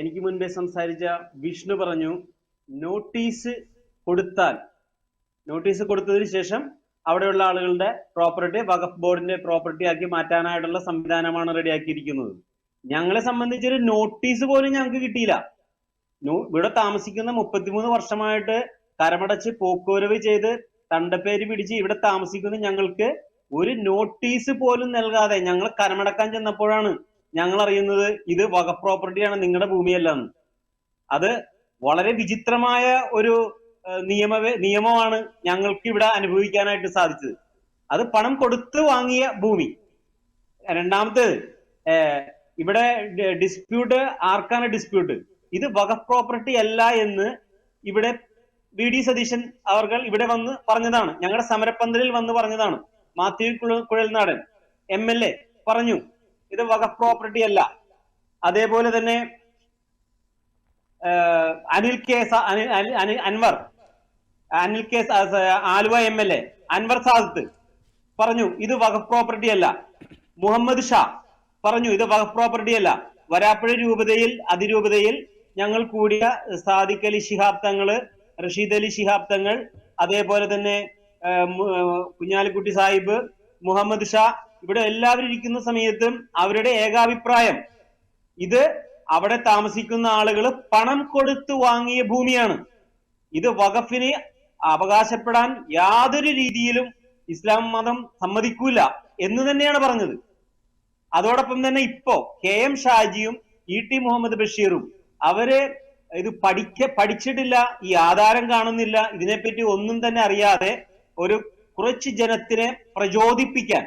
എനിക്ക് മുൻപേ സംസാരിച്ച വിഷ്ണു പറഞ്ഞു നോട്ടീസ് കൊടുത്താൽ. നോട്ടീസ് കൊടുത്തതിന് ശേഷം അവിടെയുള്ള ആളുകളുടെ പ്രോപ്പർട്ടി വഖഫ് ബോർഡിന്റെ പ്രോപ്പർട്ടി ആക്കി മാറ്റാനായിട്ടുള്ള സംവിധാനമാണ് റെഡിയാക്കിയിരിക്കുന്നത്. ഞങ്ങളെ സംബന്ധിച്ചൊരു നോട്ടീസ് പോലും ഞങ്ങൾക്ക് കിട്ടിയില്ല. ഇവിടെ താമസിക്കുന്ന മുപ്പത്തിമൂന്ന് വർഷമായിട്ട് കരമടച്ച് പോക്കുവരവ് ചെയ്ത് തണ്ടപ്പേര് പിടിച്ച് ഇവിടെ താമസിക്കുന്ന ഞങ്ങൾക്ക് ഒരു നോട്ടീസ് പോലും നൽകാതെ ഞങ്ങൾ കരമടക്കാൻ ചെന്നപ്പോഴാണ് ഞങ്ങൾ അറിയുന്നത് ഇത് വക പ്രോപ്പർട്ടിയാണ് നിങ്ങളുടെ ഭൂമിയല്ലെന്ന്. അത് വളരെ വിചിത്രമായ ഒരു നിയമ നിയമമാണ് ഞങ്ങൾക്ക് ഇവിടെ അനുഭവിക്കാനായിട്ട് സാധിച്ചത്. അത് പണം കൊടുത്ത് വാങ്ങിയ ഭൂമി. രണ്ടാമത്തേത് ഇവിടെ ഡിസ്പ്യൂട്ട് ആർക്കാണ് ഡിസ്പ്യൂട്ട് ഇത് വക പ്രോപ്പർട്ടി അല്ല എന്ന് ഇവിടെ വി ഡി സതീശൻ അവർ ഇവിടെ വന്ന് പറഞ്ഞതാണ്. ഞങ്ങളുടെ സമരപ്പന്തലിൽ വന്ന് പറഞ്ഞതാണ്. മാത്യു കുഴ- കുഴൽനാടൻ എം എൽ എ പറഞ്ഞു. ഇത് വകഫ് പ്രോപ്പർട്ടി അല്ല. അതേപോലെ തന്നെ Anil K Anil- Anil- Anil- Anwar Anil case Aluva M L A Anwar Sadath പറഞ്ഞു ഇത് വകഫ് പ്രോപ്പർട്ടി അല്ല. മുഹമ്മദ് ഷാ പറഞ്ഞു ഇത് വകഫ് പ്രോപ്പർട്ടി അല്ല. വരാപ്പുഴ രൂപതയിൽ അതിരൂപതയിൽ ഞങ്ങൾ കൂടിയ സാദിഖ് അലി ശിഹാബ് റഷീദ് അലി ശിഹാബ് തങ്ങൾ അതേപോലെ തന്നെ കുഞ്ഞാലിക്കുട്ടി സാഹിബ് മുഹമ്മദ് ഷാ ഇവിടെ എല്ലാവരും ഇരിക്കുന്ന സമയത്തും അവരുടെ ഏകാഭിപ്രായം. ഇത് അവിടെ താമസിക്കുന്ന ആളുകൾ പണം കൊടുത്തു വാങ്ങിയ ഭൂമിയാണ്. ഇത് വഖഫിന് അവകാശപ്പെടാൻ യാതൊരു രീതിയിലും ഇസ്ലാം മതം സമ്മതിക്കൂല എന്ന് തന്നെയാണ് പറഞ്ഞത്. അതോടൊപ്പം തന്നെ ഇപ്പോ കെ എം ഷാജിയും ഇ ടി മുഹമ്മദ് ബഷീറും അവർ ഇത് പഠിക്ക പഠിച്ചിട്ടില്ല ഈ ആധാരം കാണുന്നില്ല ഇതിനെപ്പറ്റി ഒന്നും തന്നെ അറിയാതെ ഒരു കുറച്ച് ജനത്തിനെ പ്രചോദിപ്പിക്കാൻ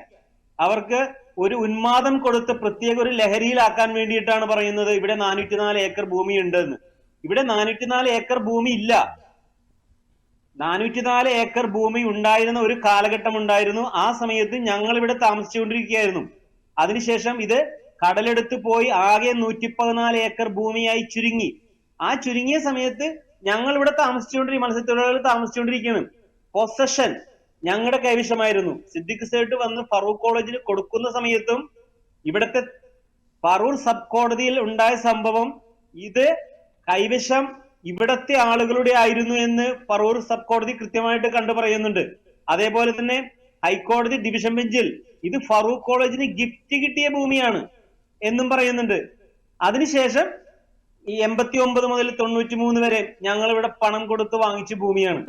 അവർക്ക് ഒരു ഉന്മാദം കൊടുത്ത് പ്രത്യേക ഒരു ലഹരിയിലാക്കാൻ വേണ്ടിയിട്ടാണ് പറയുന്നത് ഇവിടെ നാനൂറ്റിനാല് ഏക്കർ ഭൂമി ഉണ്ടെന്ന് ഇവിടെ നാനൂറ്റിനാല് ഏക്കർ ഭൂമി ഇല്ല. നാനൂറ്റിനാല് ഏക്കർ ഭൂമി ഉണ്ടായിരുന്ന ഒരു കാലഘട്ടം ഉണ്ടായിരുന്നു ആ സമയത്ത് ഞങ്ങൾ ഇവിടെ താമസിച്ചുകൊണ്ടിരിക്കുകയായിരുന്നു. അതിനുശേഷം ഇത് കടലെടുത്ത് പോയി ആകെ നൂറ്റി പതിനാല് ഏക്കർ ഭൂമിയായി ചുരുങ്ങി. ആ ചുരുങ്ങിയ സമയത്ത് ഞങ്ങൾ ഇവിടെ താമസിച്ചുകൊണ്ടിരിക്കും മത്സ്യത്തൊഴിലാളികൾ താമസിച്ചുകൊണ്ടിരിക്കുകയാണ്. പൊസഷൻ ഞങ്ങളുടെ കൈവശമായിരുന്നു. സിദ്ദിഖ് സേട്ട് വന്ന് ഫറൂഖ് കോളേജിൽ കൊടുക്കുന്ന സമയത്തും ഇവിടുത്തെ ഫറൂർ സബ് കോടതിയിൽ ഉണ്ടായ സംഭവം ഇത് കൈവശം ഇവിടത്തെ ആളുകളുടെ ആയിരുന്നു എന്ന് ഫറൂർ സബ് കോടതി കൃത്യമായിട്ട് കണ്ടു പറയുന്നുണ്ട്. അതേപോലെ തന്നെ ഹൈക്കോടതി ഡിവിഷൻ ബെഞ്ചിൽ ഇത് ഫറൂഖ് കോളേജിന് ഗിഫ്റ്റ് കിട്ടിയ ഭൂമിയാണ് എന്നും പറയുന്നുണ്ട്. അതിനുശേഷം ഈ എൺപത്തി ഒമ്പത് മുതൽ തൊണ്ണൂറ്റി മൂന്ന് വരെ ഞങ്ങൾ ഇവിടെ പണം കൊടുത്ത് വാങ്ങിച്ച ഭൂമിയാണ്.